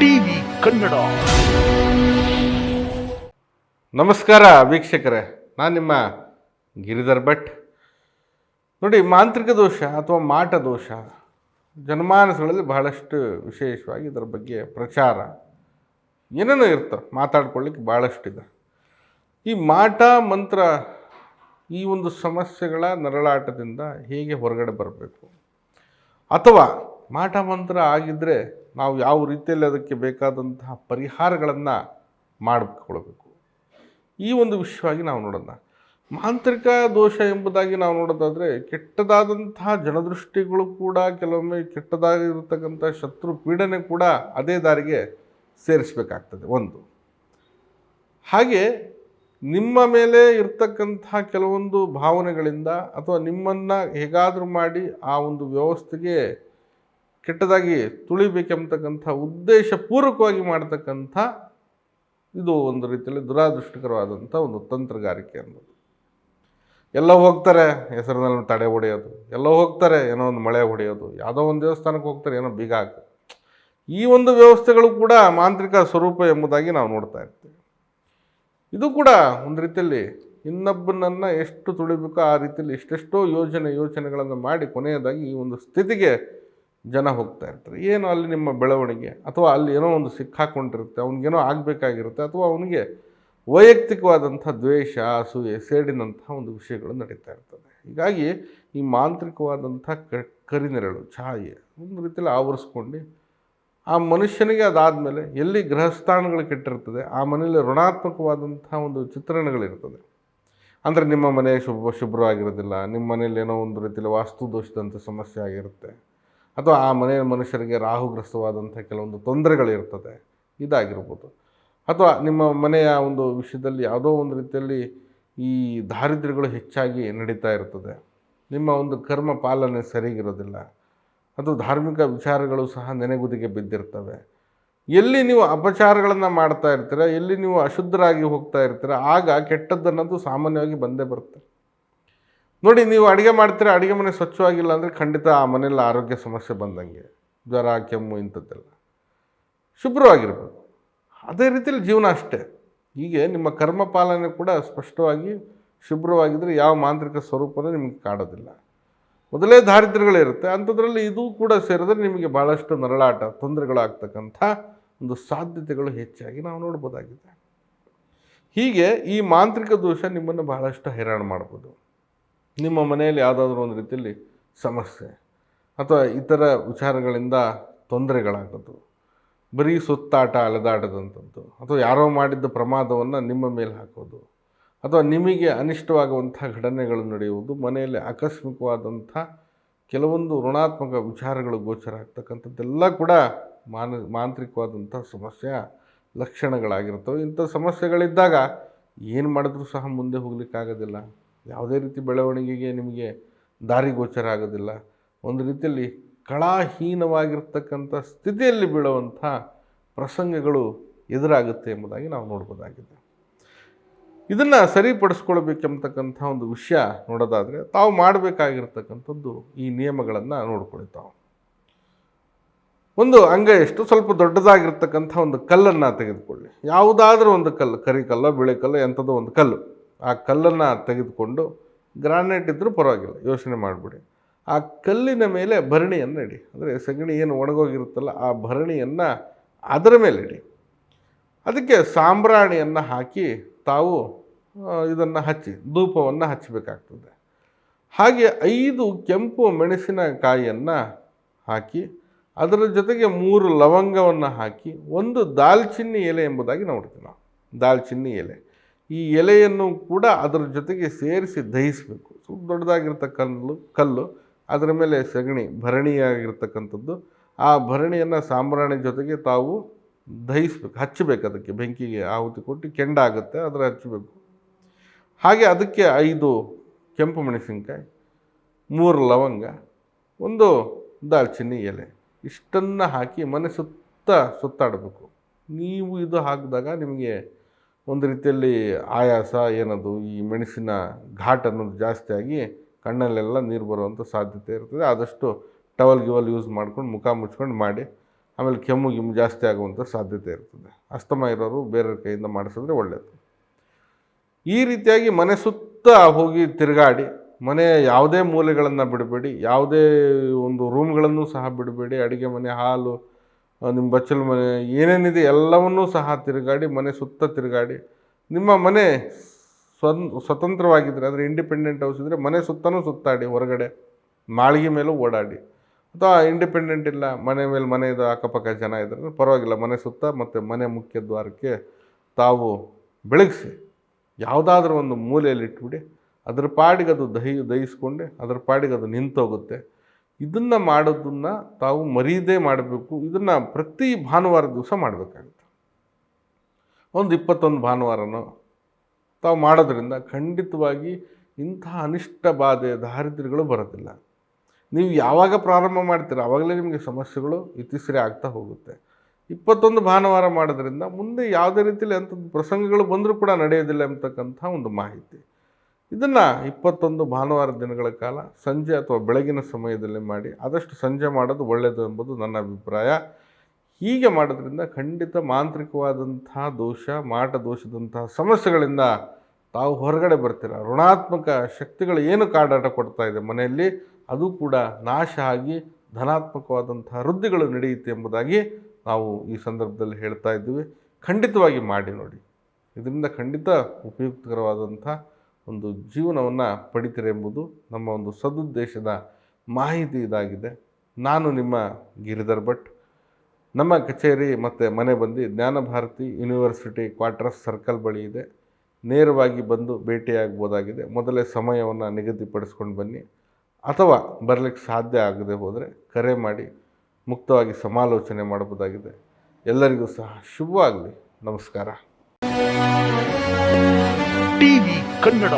TV Kannada. ನಮಸ್ಕಾರ ವೀಕ್ಷಕರೇ, ನಾನು ನಿಮ್ಮ ಗಿರಿಧರ್ ಭಟ್. ನೋಡಿ, ಮಾಂತ್ರಿಕ ದೋಷ ಅಥವಾ ಮಾಟ ದೋಷ ಜನಮಾನಸಗಳಲ್ಲಿ ಬಹಳಷ್ಟು ವಿಶೇಷವಾಗಿ ಇದರ ಬಗ್ಗೆ ಪ್ರಚಾರ ಏನೇನೋ ಇರ್ತವೆ ಮಾತಾಡ್ಕೊಳ್ಳಿಕ್ಕೆ ಭಾಳಷ್ಟಿದೆ ಈ ಮಾಟ, ಮಂತ್ರ ಈ ಒಂದು ಸಮಸ್ಯೆಗಳ ನರಳಾಟದಿಂದ ಹೇಗೆ ಹೊರಗಡೆ ಬರಬೇಕು? ಅಥವಾ ಮಾಟ, ಮಂತ್ರ ಆಗಿದ್ದರೆ ನಾವು ಯಾವ ರೀತಿಯಲ್ಲಿ ಅದಕ್ಕೆ ಬೇಕಾದಂತಹ ಪರಿಹಾರಗಳನ್ನು ಮಾಡಿಕೊಳ್ಬೇಕು ಈ ಒಂದು ವಿಷಯವಾಗಿ ನಾವು ನೋಡೋಣ. ಮಾಂತ್ರಿಕ ದೋಷ ಎಂಬುದಾಗಿ ನಾವು ನೋಡೋದಾದರೆ ಕೆಟ್ಟದಾದಂತಹ ಜನದೃಷ್ಟಿಗಳು ಕೂಡ ಕೆಲವೊಮ್ಮೆ ಕೆಟ್ಟದಾಗಿರ್ತಕ್ಕಂಥ ಶತ್ರು ಪೀಡನೆ ಕೂಡ ಅದೇ ದಾರಿಗೆ ಸೇರಿಸಬೇಕಾಗ್ತದೆ ಒಂದು. ಹಾಗೆ ನಿಮ್ಮ ಮೇಲೆ ಇರ್ತಕ್ಕಂತಹ ಕೆಲವೊಂದು ಭಾವನೆಗಳಿಂದ ಅಥವಾ ನಿಮ್ಮನ್ನು ಹೇಗಾದರೂ ಮಾಡಿ ಆ ಒಂದು ವ್ಯವಸ್ಥೆಗೆ ಕೆಟ್ಟದಾಗಿ ತುಳಿಬೇಕೆಂಬತಕ್ಕಂಥ ಉದ್ದೇಶಪೂರ್ವಕವಾಗಿ ಮಾಡ್ತಕ್ಕಂಥ ಇದು ಒಂದು ರೀತಿಯಲ್ಲಿ ದುರಾದೃಷ್ಟಕರವಾದಂಥ ಒಂದು ತಂತ್ರಗಾರಿಕೆ ಅನ್ನೋದು. ಎಲ್ಲ ಹೋಗ್ತಾರೆ, ಹೆಸರಿನಲ್ಲಿ ತಡೆ ಹೊಡೆಯೋದು. ಎಲ್ಲ ಹೋಗ್ತಾರೆ, ಏನೋ ಒಂದು ಮಳೆ ಹೊಡೆಯೋದು. ಯಾವುದೋ ಒಂದು ದೇವಸ್ಥಾನಕ್ಕೆ ಹೋಗ್ತಾರೆ, ಏನೋ ಬೀಗ ಈ ಒಂದು ವ್ಯವಸ್ಥೆಗಳು ಕೂಡ ಮಾಂತ್ರಿಕ ಸ್ವರೂಪ ಎಂಬುದಾಗಿ ನಾವು ನೋಡ್ತಾ ಇರ್ತೀವಿ. ಇದು ಕೂಡ ಒಂದು ರೀತಿಯಲ್ಲಿ ಇನ್ನೊಬ್ಬನನ್ನು ಎಷ್ಟು ತುಳಿಬೇಕೋ, ಆ ರೀತಿಯಲ್ಲಿ ಎಷ್ಟೆಷ್ಟೋ ಯೋಜನೆ ಯೋಚನೆಗಳನ್ನು ಮಾಡಿ ಕೊನೆಯದಾಗಿ ಈ ಒಂದು ಸ್ಥಿತಿಗೆ ಜನ ಹೋಗ್ತಾ ಇರ್ತಾರೆ. ಏನು ಅಲ್ಲಿ ನಿಮ್ಮ ಬೆಳವಣಿಗೆ ಅಥವಾ ಅಲ್ಲಿ ಏನೋ ಒಂದು ಸಿಕ್ಕಾಕೊಂಡಿರುತ್ತೆ ಅವ್ನಿಗೇನೋ ಆಗಬೇಕಾಗಿರುತ್ತೆ ಅಥವಾ ಅವನಿಗೆ ವೈಯಕ್ತಿಕವಾದಂಥ ದ್ವೇಷ, ಅಸೂಯೆ ಸೇಡಿನಂಥ ಒಂದು ವಿಷಯಗಳು ನಡೀತಾ ಇರ್ತದೆ. ಹೀಗಾಗಿ ಈ ಮಾಂತ್ರಿಕವಾದಂಥ ಕ, ಕರಿನೆರಳು, ಛಾಯೆ ಒಂದು ರೀತಿಯಲ್ಲಿ ಆವರಿಸ್ಕೊಂಡು ಆ ಮನುಷ್ಯನಿಗೆ ಅದಾದಮೇಲೆ ಎಲ್ಲಿ ಗೃಹಸ್ಥಾನಗಳು ಕೆಟ್ಟಿರ್ತದೆ, ಆ ಮನೆಯಲ್ಲಿ ಋಣಾತ್ಮಕವಾದಂಥ ಒಂದು ಚಿತ್ರಣಗಳಿರ್ತದೆ. ಅಂದರೆ ನಿಮ್ಮ ಮನೆ ಶುಭ, ಶುಭ್ರವಾಗಿರೋದಿಲ್ಲ, ನಿಮ್ಮ ಮನೇಲಿ ಏನೋ ಒಂದು ರೀತಿಯಲ್ಲಿ ವಾಸ್ತು ದೋಷದಂಥ ಸಮಸ್ಯೆ ಆಗಿರುತ್ತೆ. ಅಥವಾ ಆ ಮನೆಯ ಮನುಷ್ಯರಿಗೆ ರಾಹುಗ್ರಸ್ತವಾದಂಥ ಕೆಲವೊಂದು ತೊಂದರೆಗಳಿರ್ತದೆ. ಇದಾಗಿರ್ಬೋದು. ಅಥವಾ ನಿಮ್ಮ ಮನೆಯ ಒಂದು ವಿಷಯದಲ್ಲಿ ಯಾವುದೋ ಒಂದು ರೀತಿಯಲ್ಲಿ ಈ ದಾರಿದ್ರ್ಯಗಳು ಹೆಚ್ಚಾಗಿ ನಡೀತಾ ಇರ್ತದೆ. ನಿಮ್ಮ ಒಂದು ಕರ್ಮ ಪಾಲನೆ ಸರಿಗಿರೋದಿಲ್ಲ. ಅದು ಧಾರ್ಮಿಕ ವಿಚಾರಗಳು ಸಹ ನೆನೆಗುದಿಗೆ ಬಿದ್ದಿರ್ತವೆ. ಎಲ್ಲಿ ನೀವು ಅಪಚಾರಗಳನ್ನು ಮಾಡ್ತಾ ಇರ್ತೀರ, ಎಲ್ಲಿ ನೀವು ಅಶುದ್ಧರಾಗಿ ಹೋಗ್ತಾ ಇರ್ತೀರ, ಆಗ ಕೆಟ್ಟದ್ದನ್ನದು ಸಾಮಾನ್ಯವಾಗಿ ಬಂದೇ ಬರುತ್ತೆ. ನೋಡಿ, ನೀವು ಅಡುಗೆ ಮಾಡ್ತೀರ, ಅಡುಗೆ ಮನೆ ಸ್ವಚ್ಛವಾಗಿಲ್ಲ ಅಂದರೆ ಖಂಡಿತ ಆ ಮನೆಯಲ್ಲಿ ಆರೋಗ್ಯ ಸಮಸ್ಯೆ ಬಂದಂಗೆ. ಜ್ವರ, ಕೆಮ್ಮು ಇಂಥದ್ದೆಲ್ಲ. ಶುಭ್ರವಾಗಿರ್ಬೇಕು. ಅದೇ ರೀತಿಯಲ್ಲಿ ಜೀವನ ಅಷ್ಟೇ. ಹೀಗೆ ನಿಮ್ಮ ಕರ್ಮ ಪಾಲನೆ ಕೂಡ ಸ್ಪಷ್ಟವಾಗಿ ಶುಭ್ರವಾಗಿದ್ದರೆ ಯಾವ ಮಾಂತ್ರಿಕ ಸ್ವರೂಪನೂ ನಿಮಗೆ ಕಾಡೋದಿಲ್ಲ. ಮೊದಲೇ ದಾರಿದ್ರ್ಯಗಳಿರುತ್ತೆ. ಅಂಥದ್ರಲ್ಲಿ ಇದು ಕೂಡ ಸೇರಿದ್ರೆ ನಿಮಗೆ ಭಾಳಷ್ಟು ನರಳಾಟ, ತೊಂದರೆಗಳಾಗ್ತಕ್ಕಂಥ ಒಂದು ಸಾಧ್ಯತೆಗಳು ಹೆಚ್ಚಾಗಿ ನಾವು ನೋಡ್ಬೋದಾಗಿದೆ. ಹೀಗೆ ಈ ಮಾಂತ್ರಿಕ ದೋಷ ನಿಮ್ಮನ್ನು ಬಹಳಷ್ಟು ಹೈರಾಣ ಮಾಡ್ಬೋದು. ನಿಮ್ಮ ಮನೆಯಲ್ಲಿ ಯಾವುದಾದ್ರೂ ಒಂದು ರೀತಿಯಲ್ಲಿ ಸಮಸ್ಯೆ ಅಥವಾ ಇತರ ವಿಚಾರಗಳಿಂದ ತೊಂದರೆಗಳಾಗೋದು. ಬರೀ ಸುತ್ತಾಟ ಅಲೆದಾಡದಂಥದ್ದು ಅಥವಾ ಯಾರೋ ಮಾಡಿದ್ದ ಪ್ರಮಾದವನ್ನು ನಿಮ್ಮ ಮೇಲೆ ಹಾಕೋದು. ಅಥವಾ ನಿಮಗೆ ಅನಿಷ್ಟವಾಗುವಂಥ ಘಟನೆಗಳು ನಡೆಯುವುದು ಮನೆಯಲ್ಲಿ ಆಕಸ್ಮಿಕವಾದಂಥ ಕೆಲವೊಂದು ಋಣಾತ್ಮಕ ವಿಚಾರಗಳು ಗೋಚರ ಆಗ್ತಕ್ಕಂಥದ್ದೆಲ್ಲ ಕೂಡ ಮಾನ, ಮಾಂತ್ರಿಕವಾದಂಥ ಸಮಸ್ಯೆಯ ಲಕ್ಷಣಗಳಾಗಿರ್ತವೆ. ಇಂಥ ಸಮಸ್ಯೆಗಳಿದ್ದಾಗ ಏನು ಮಾಡಿದ್ರೂ ಸಹ ಮುಂದೆ ಹೋಗಲಿಕ್ಕಾಗೋದಿಲ್ಲ. ಯಾವುದೇ ರೀತಿ ಬೆಳವಣಿಗೆಗೆ ನಿಮಗೆ ದಾರಿ ಗೋಚರ ಆಗೋದಿಲ್ಲ. ಒಂದು ರೀತಿಯಲ್ಲಿ ಕಳಾಹೀನವಾಗಿರ್ತಕ್ಕಂಥ ಸ್ಥಿತಿಯಲ್ಲಿ ಬೀಳುವಂಥ ಪ್ರಸಂಗಗಳು ಎದುರಾಗುತ್ತೆ ಎಂಬುದಾಗಿ ನಾವು ನೋಡ್ಬೋದಾಗಿದೆ. ಇದನ್ನು ಸರಿಪಡಿಸ್ಕೊಳ್ಬೇಕೆಂಬತಕ್ಕಂಥ ಒಂದು ವಿಷಯ ನೋಡೋದಾದರೆ ತಾವು ಮಾಡಬೇಕಾಗಿರ್ತಕ್ಕಂಥದ್ದು ಈ ನಿಯಮಗಳನ್ನು ನೋಡ್ಕೊಳ್ಳಿ ತಾವು ಒಂದು ಅಂಗ ಎಷ್ಟು ಸ್ವಲ್ಪ ದೊಡ್ಡದಾಗಿರ್ತಕ್ಕಂಥ ಒಂದು ಕಲ್ಲನ್ನು ತೆಗೆದುಕೊಳ್ಳಿ. ಯಾವುದಾದ್ರೂ ಒಂದು ಕಲ್ಲು, ಕರಿ ಕಲ್ಲು, ಬಿಳಿ ಕಲ್ಲು, ಎಂಥದ್ದು ಒಂದು ಕಲ್ಲು. ಆ ಕಲ್ಲನ್ನು ತೆಗೆದುಕೊಂಡು ಗ್ರಾನೈಟ್ ಇದ್ದರೂ ಪರವಾಗಿಲ್ಲ, ಯೋಚನೆ ಮಾಡಿಬಿಡಿ. ಆ ಕಲ್ಲಿನ ಮೇಲೆ ಭರಣಿಯನ್ನು ಇಡಿ. ಅಂದರೆ ಸಗಣಿ ಏನು ಒಣಗೋಗಿರುತ್ತಲ್ಲ, ಆ ಭರಣಿಯನ್ನು ಅದರ ಮೇಲೆ ಇಡಿ. ಅದಕ್ಕೆ ಸಾಂಬ್ರಾಣಿಯನ್ನು ಹಾಕಿ ತಾವು ಇದನ್ನು ಹಚ್ಚಿ, ಧೂಪವನ್ನು ಹಚ್ಚಬೇಕಾಗ್ತದೆ. ಹಾಗೆ ಐದು ಕೆಂಪು ಮೆಣಸಿನಕಾಯಿಯನ್ನು ಹಾಕಿ, ಅದರ ಜೊತೆಗೆ ಮೂರು ಲವಂಗವನ್ನು ಹಾಕಿ, ಒಂದು ದಾಲ್ಚಿನ್ನಿ ಎಲೆ ಎಂಬುದಾಗಿ ನೋಡ್ತೀವಿ ನಾವು. ದಾಲ್ಚಿನ್ನಿ ಎಲೆ. ಈ ಎಲೆಯನ್ನು ಕೂಡ ಅದರ ಜೊತೆಗೆ ಸೇರಿಸಿ ದಹಿಸಬೇಕು. ಸ್ವಲ್ಪ ದೊಡ್ಡದಾಗಿರ್ತಕ್ಕಂಥ ಕಲ್ಲು, ಅದರ ಮೇಲೆ ಸಗಣಿ, ಭರಣಿಯಾಗಿರ್ತಕ್ಕಂಥದ್ದು. ಆ ಭರಣಿಯನ್ನು ಸಾಂಬ್ರಾಣಿ ಜೊತೆಗೆ ತಾವು ದಹಿಸ್ಬೇಕು, ಹಚ್ಚಬೇಕು ಅದಕ್ಕೆ. ಬೆಂಕಿಗೆ ಆಹುತಿ ಕೊಟ್ಟು ಕೆಂಡ ಆಗುತ್ತೆ ಅದರ ಹಚ್ಚಬೇಕು. ಹಾಗೆ ಅದಕ್ಕೆ ಐದು ಕೆಂಪು ಮೆಣಸಿನ್ಕಾಯಿ, ಮೂರು ಲವಂಗ, ಒಂದು ದಾಲ್ಚಿನ್ನಿ ಎಲೆ. ಇಷ್ಟನ್ನು ಹಾಕಿ ಮನೆ ಸುತ್ತ ಸುತ್ತಾಡಬೇಕು. ನೀವು ಇದು ಹಾಕಿದಾಗ ನಿಮಗೆ ಒಂದು ರೀತಿಯಲ್ಲಿ ಆಯಾಸ ಏನದು, ಈ ಮೆಣಸಿನ ಘಾಟ್ ಅನ್ನೋದು ಜಾಸ್ತಿಯಾಗಿ ಕಣ್ಣಲ್ಲೆಲ್ಲ ನೀರು ಬರುವಂಥ ಸಾಧ್ಯತೆ ಇರ್ತದೆ. ಆದಷ್ಟು ಟವಲ್ ಗಿವಲ್ ಯೂಸ್ ಮಾಡ್ಕೊಂಡು ಮುಖ ಮುಚ್ಕೊಂಡು ಮಾಡಿ, ಆಮೇಲೆ ಕೆಮ್ಮು, ಗಿಮ್ಮು ಜಾಸ್ತಿ ಆಗುವಂಥ ಸಾಧ್ಯತೆ ಇರ್ತದೆ. ಅಸ್ತಮ ಇರೋರು ಬೇರೆಯವ್ರ ಕೈಯಿಂದ ಮಾಡಿಸಿದ್ರೆ ಒಳ್ಳೆಯದು ಈ ರೀತಿಯಾಗಿ ಮನೆ ಸುತ್ತ ಹೋಗಿ ತಿರುಗಾಡಿ, ಮನೆಯ ಯಾವುದೇ ಮೂಲೆಗಳನ್ನು ಬಿಡಬೇಡಿ, ಯಾವುದೇ ಒಂದು ರೂಮ್ಗಳನ್ನು ಸಹ ಬಿಡಬೇಡಿ, ಅಡುಗೆ ಮನೆ, ಹಾಲು ನಿಮ್ಮ ಬಚ್ಚಲ ಮನೆ ಏನೇನಿದೆ ಎಲ್ಲವನ್ನೂ ಸಹ ತಿರುಗಾಡಿ, ಮನೆ ಸುತ್ತ ತಿರುಗಾಡಿ, ನಿಮ್ಮ ಮನೆ ಸ್ವನ್ ಸ್ವತಂತ್ರವಾಗಿದ್ದರೆ ಅಂದರೆ ಇಂಡಿಪೆಂಡೆಂಟ್ ಹೌಸ್ ಇದ್ದರೆ ಮನೆ ಸುತ್ತಲೂ ಸುತ್ತಾಡಿ, ಹೊರಗಡೆ ಮಾಳಿಗೆ ಮೇಲೂ ಓಡಾಡಿ. ಅಥವಾ ಇಂಡಿಪೆಂಡೆಂಟ್ ಇಲ್ಲ, ಮನೆ ಮೇಲೆ ಮನೆ ಇದು ಅಕ್ಕಪಕ್ಕ ಜನ ಇದ್ದಾರೆ ಪರವಾಗಿಲ್ಲ, ಮನೆ ಸುತ್ತ ಮತ್ತು ಮನೆ ಮುಖ್ಯ ದ್ವಾರಕ್ಕೆ ತಾವು ಬೆಳಗಿಸಿ, ಯಾವುದಾದ್ರೂ ಒಂದು ಮೂಲೆಯಲ್ಲಿ ಇಟ್ಬಿಡಿ, ಅದ್ರ ಪಾಡಿಗೆ ಅದು ದಹಿ, ದಹಿಸ್ಕೊಂಡೆ, ಅದ್ರ ಪಾಡಿಗೆ ಅದು ನಿಂತೋಗುತ್ತೆ. ಇದನ್ನು ಮಾಡೋದನ್ನು ತಾವು ಮರೀದೇ ಮಾಡಬೇಕು. ಇದನ್ನು ಪ್ರತಿ ಭಾನುವಾರ ದಿವಸ ಮಾಡಬೇಕಾಗುತ್ತೆ. ಒಂದು ಇಪ್ಪತ್ತೊಂದು ಭಾನುವಾರನೋ ತಾವು ಮಾಡೋದ್ರಿಂದ ಖಂಡಿತವಾಗಿ ಇಂಥ ಅನಿಷ್ಟ ಬಾಧೆ, ದಾರಿದ್ರ್ಯಗಳು ಬರೋದಿಲ್ಲ. ನೀವು ಯಾವಾಗ ಪ್ರಾರಂಭ ಮಾಡ್ತೀರ ಆವಾಗಲೇ ನಿಮಗೆ ಸಮಸ್ಯೆಗಳು ಇತಿಶ್ರೀ ಆಗ್ತಾ ಹೋಗುತ್ತೆ. ಇಪ್ಪತ್ತೊಂದು ಭಾನುವಾರ ಮಾಡೋದ್ರಿಂದ ಮುಂದೆ ಯಾವುದೇ ರೀತಿಯಲ್ಲಿ ಅಂಥದ್ದು ಪ್ರಸಂಗಗಳು ಬಂದರೂ ಕೂಡ ನಡೆಯೋದಿಲ್ಲ ಎಂಬತಕ್ಕಂಥ ಒಂದು ಮಾಹಿತಿ. ಇದನ್ನು ಇಪ್ಪತ್ತೊಂದು ಭಾನುವಾರ ದಿನಗಳ ಕಾಲ ಸಂಜೆ ಅಥವಾ ಬೆಳಗಿನ ಸಮಯದಲ್ಲಿ ಮಾಡಿ ಆದಷ್ಟು ಸಂಜೆ ಮಾಡೋದು ಒಳ್ಳೆಯದು ಎಂಬುದು ನನ್ನ ಅಭಿಪ್ರಾಯ. ಹೀಗೆ ಮಾಡೋದ್ರಿಂದ ಖಂಡಿತ ಮಾಂತ್ರಿಕವಾದಂತಹ ದೋಷ, ಮಾಟ ದೋಷದಂತಹ ಸಮಸ್ಯೆಗಳಿಂದ ತಾವು ಹೊರಗಡೆ ಬರ್ತೀರ? ಋಣಾತ್ಮಕ ಶಕ್ತಿಗಳು ಏನು ಕಾಡಾಟ ಕೊಡ್ತಾ ಇದೆ ಮನೆಯಲ್ಲಿ? ಅದು ಕೂಡ ನಾಶ ಆಗಿ ಧನಾತ್ಮಕವಾದಂತಹ ವೃದ್ಧಿಗಳು ನಡೆಯುತ್ತೆ ಎಂಬುದಾಗಿ ನಾವು ಈ ಸಂದರ್ಭದಲ್ಲಿ ಹೇಳ್ತಾ ಇದ್ದೀವಿ. ಖಂಡಿತವಾಗಿ ಮಾಡಿ ನೋಡಿ. ಇದರಿಂದ ಖಂಡಿತ ಉಪಯುಕ್ತಕರವಾದಂಥ ಒಂದು ಜೀವನವನ್ನು ಪಡಿತೀರ ಎಂಬುದು ನಮ್ಮ ಒಂದು ಸದುದ್ದೇಶದ ಮಾಹಿತಿ ಇದಾಗಿದೆ. ನಾನು ನಿಮ್ಮ ಗಿರಿಧರ್ ಭಟ್. ನಮ್ಮ ಕಚೇರಿ ಮತ್ತು ಮನೆ ಬಂದು ಜ್ಞಾನಭಾರತಿ ಯೂನಿವರ್ಸಿಟಿ ಕ್ವಾರ್ಟರ್ಸ್ ಸರ್ಕಲ್ ಬಳಿ ಇದೆ. ನೇರವಾಗಿ ಬಂದು ಭೇಟಿಯಾಗ್ಬೋದಾಗಿದೆ ಮೊದಲೇ ಸಮಯವನ್ನು ನಿಗದಿಪಡಿಸ್ಕೊಂಡು ಬನ್ನಿ. ಅಥವಾ ಬರಲಿಕ್ಕೆ ಸಾಧ್ಯ ಆಗದೆ ಹೋದರೆ ಕರೆ ಮಾಡಿ ಮುಕ್ತವಾಗಿ ಸಮಾಲೋಚನೆ ಮಾಡಬಹುದಾಗಿದೆ. ಎಲ್ಲರಿಗೂ ಸಹ ಶುಭವಾಗಲಿ. ನಮಸ್ಕಾರ. ಟಿವಿ ಕನ್ನಡ